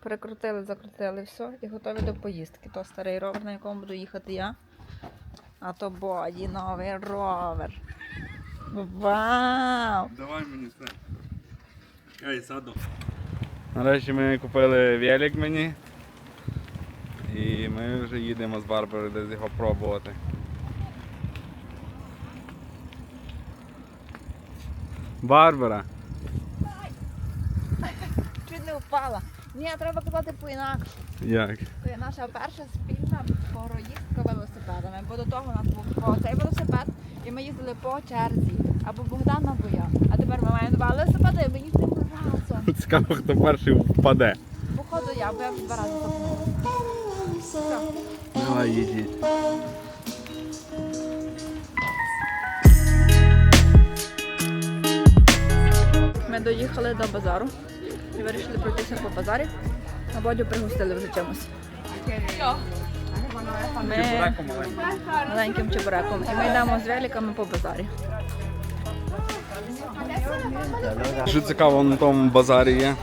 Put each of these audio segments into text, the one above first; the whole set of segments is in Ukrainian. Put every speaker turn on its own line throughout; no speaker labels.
Перекрутили, закрутили все і готові до поїздки. То старий ровер, на якому буду їхати я. А то боді новий ровер. Вау!
Давай мені все. Ей, саду. Нарешті ми купили велик мені. І ми вже їдемо з Барбарою десь його пробувати. Барбара!
Чуть не впала. Ні, треба казати по-інакше.
Як?
Це наша перша спільна проїздка велосипедами. Бо до того у нас був цей велосипед, і ми їздили по черзі. Або Богдан, або я. А тепер ми маємо два велосипеди, і ми їздимо разом.
Цікаво, хто перший впаде.
Походу я, бо я вже два рази запнула.
Давай їдіть.
Ми доїхали до базару і вирішили пройтися по базарі. На бодю пригостили вже чимось. Ми маленьким чебуреком. І ми йдемо з великами по базарі.
Що цікаво на тому базарі є.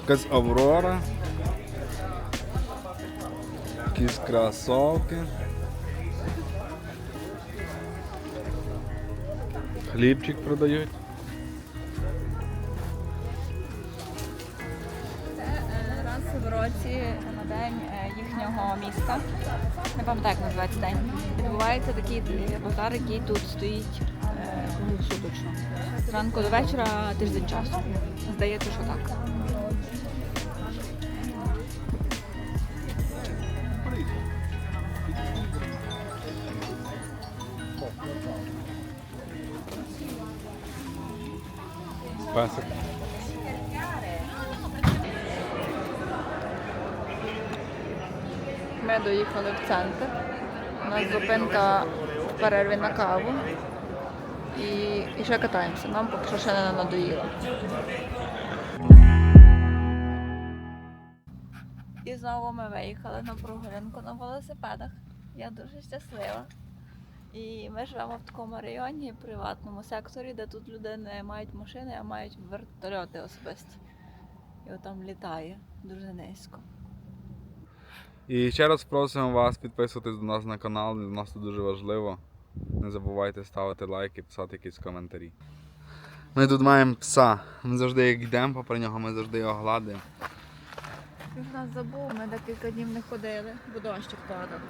Якась Аврора. Якісь кросовки. Хлібчик продають.
Році на день е, їхнього міста. Не пам'ятаю, як називається день. Відбувається такий базар, який тут стоїть е, круглосуточно. Зранку до вечора тиждень часу. Здається, що так.
Песик.
Ми доїхали в центр. У нас зупинка в перерві на каву. І, і ще катаємося. Нам поки що ще не надоїло. І знову ми виїхали на прогулянку на велосипедах. Я дуже щаслива. І ми живемо в такому районі, приватному секторі, де тут люди не мають машини, а мають вертольоти особисті. І отам літає дуже низько.
І ще раз просимо вас підписуватись до нас на канал, для нас це дуже важливо. Не забувайте ставити лайки, писати якісь коментарі. Ми тут маємо пса. Ми завжди як йдемо попри нього, ми завжди його гладимо.
Він нас забув, ми декілька днів не ходили, бо дощик падав.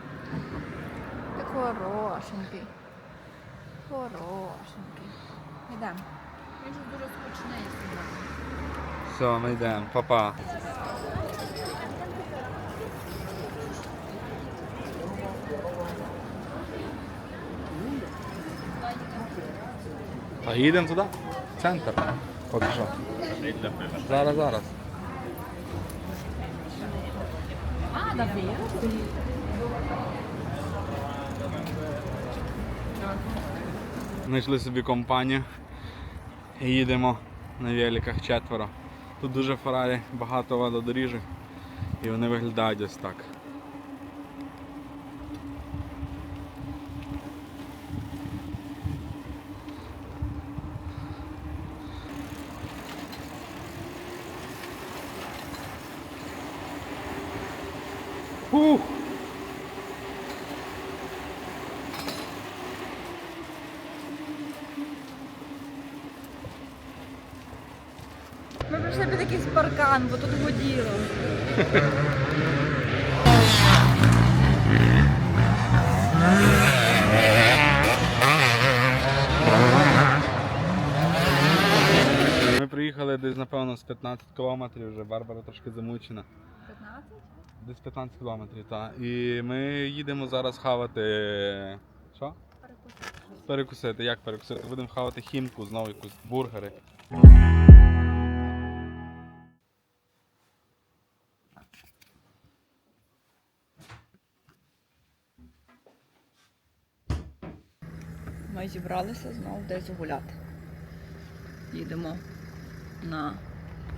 Ти хорошенький. Хорошенький. Йдемо. Він же дуже скучний.
Все, ми йдемо, Па-па. А їдемо туди? Центр. Що. Зараз, зараз.
Davvero?
Знайшли собі компанію і їдемо на великах четверо. Тут дуже феррарі, багато велодоріжок і вони виглядають ось так. Ух!
Ми прийшли під якийсь паркан, бо тут гуділо.
Ми приїхали десь, напевно, з 15 кілометрів, вже Барбара трошки замучена.
15?
Десь 15 кілометрів, так. І ми їдемо зараз хавати. Що? Перекусити. Перекусити. Як перекусити? Будемо хавати хімку, знову якусь бургери.
Ми зібралися знову десь гуляти. Їдемо на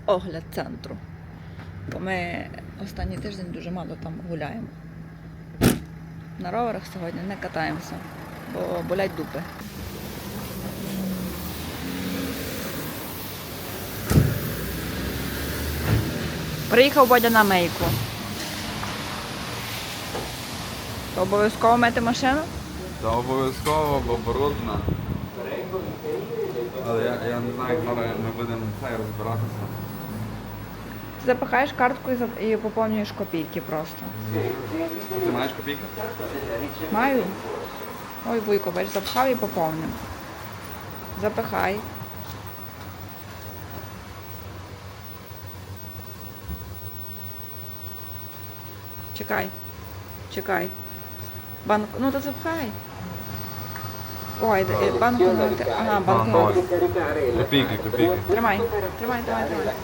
огляд центру. Бо ми останній тиждень дуже мало там гуляємо. На роверах сьогодні не катаємося, бо болять дупи. Приїхав Бодя на мийку. То обов'язково мити машину?
Та обов'язково, бо брудна. Але я, я не знаю, як ми будемо це розбиратися.
Запихаєш картку і, поповнюєш копійки просто.
Ти маєш копійки?
Маю. Ой, вуйко, бач, запхав і поповнив. Запихай. Чекай. Чекай. Банк. Ну то запхай. Ой, е, банкноти. Ага, банкноти.
Копійки, копійки.
Тримай. Тримай, тримай, тримай.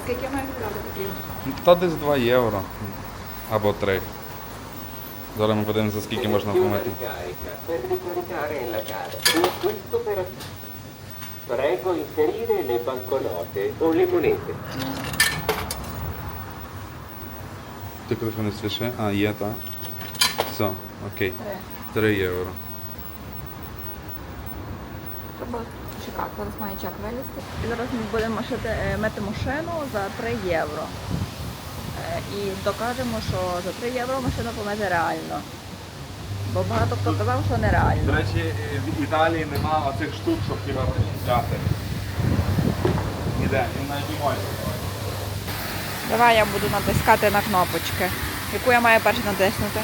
А скільки я маю віддати копійок?
Ну, Та десь 2 євро. Або 3. Зараз ми подивимося, скільки можна помити.
per ricaricare la carta. Questo per... Prego inserire le banconote o le monete.
Ти коли не свіше? А, є, так. Все, окей.
Три.
3 євро.
Треба чекати, зараз має чек вилізти. І зараз ми будемо шити, е, мити машину за 3 євро. Е, І докажемо, що за 3 євро машину помити реально. Бо багато хто казав, що нереально.
До речі, в Італії нема оцих штук, щоб хіба взяти. Ніде, він навіть не може.
Давай я буду натискати на кнопочки. Яку я маю перше натиснути?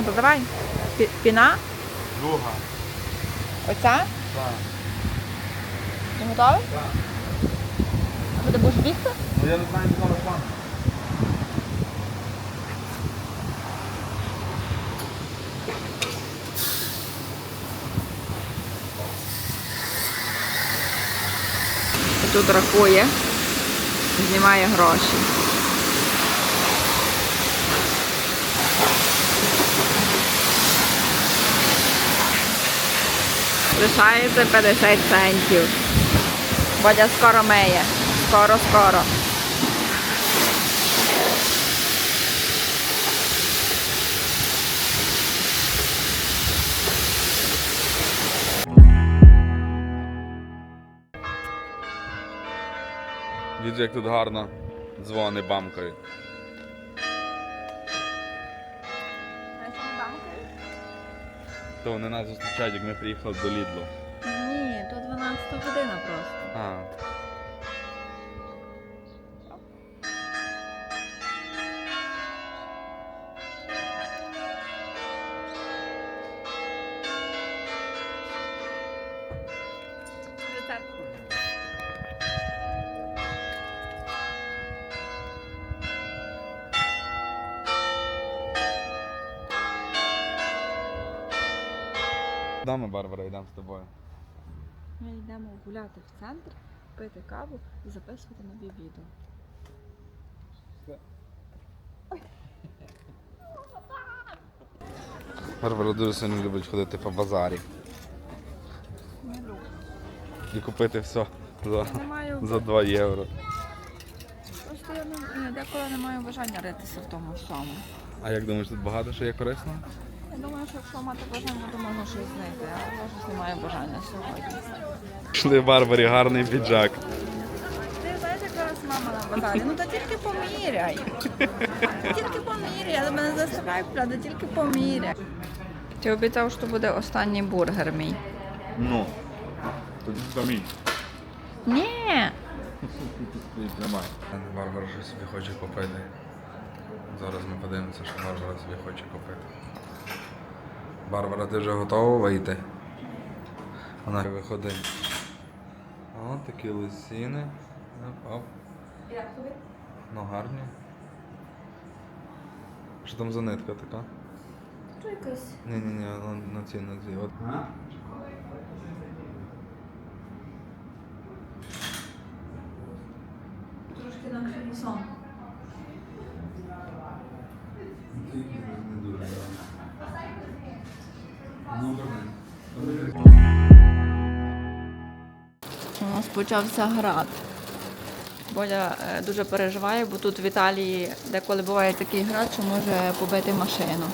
Ну то давай. Пі- Піна?
Друга.
Оця?
Так.
Ти готовий? А що ти будеш бігти?
Ну я не знаю, що план.
Тут рахує, знімає гроші. Лишається 50 центів. Бодя скоро миє. Скоро, скоро.
Дивіться, як тут гарно дзвони бамкають. То вони нас зустрічають, як ми приїхали до Лідлу.
Ні, то 12 година просто.
А. Да, ми, Барбара, йдемо з тобою.
Ми йдемо гуляти в центр, пити каву і записувати нові відео.
Барбара дуже сильно любить ходити по базарі
Не люблю.
і купити все за,
Не маю
за 2 євро.
просто я не, не- деколи не маю бажання ритися в тому всьому.
А як думаєш, тут багато що є корисного?
Я думаю, що якщо мати бажання, то можна щось знайти, але я щось не маю бажання сьогодні.
Пішли Барбарі гарний піджак.
Ти знаєш, як зараз мама на базарі? Ну то тільки поміряй. Тільки поміряй, але мене заставляє купляти, тільки поміряй. Ти обіцяв, що буде останній бургер мій.
Ну, тоді самі.
Ні.
Тримай. Барбара щось собі хоче купити. Зараз ми подивимося, що Барбара собі хоче купити. Барбара, ти вже готова вийти? Вона виходить. О, такі лисіни. Оп, оп. Ну гарні. Що там за нитка така?
Що якась?
Ні-ні-ні, на, цій, ці, на цій. От.
Почався град. Боля е, дуже переживає, бо тут в Італії деколи буває такий град, що може побити машину.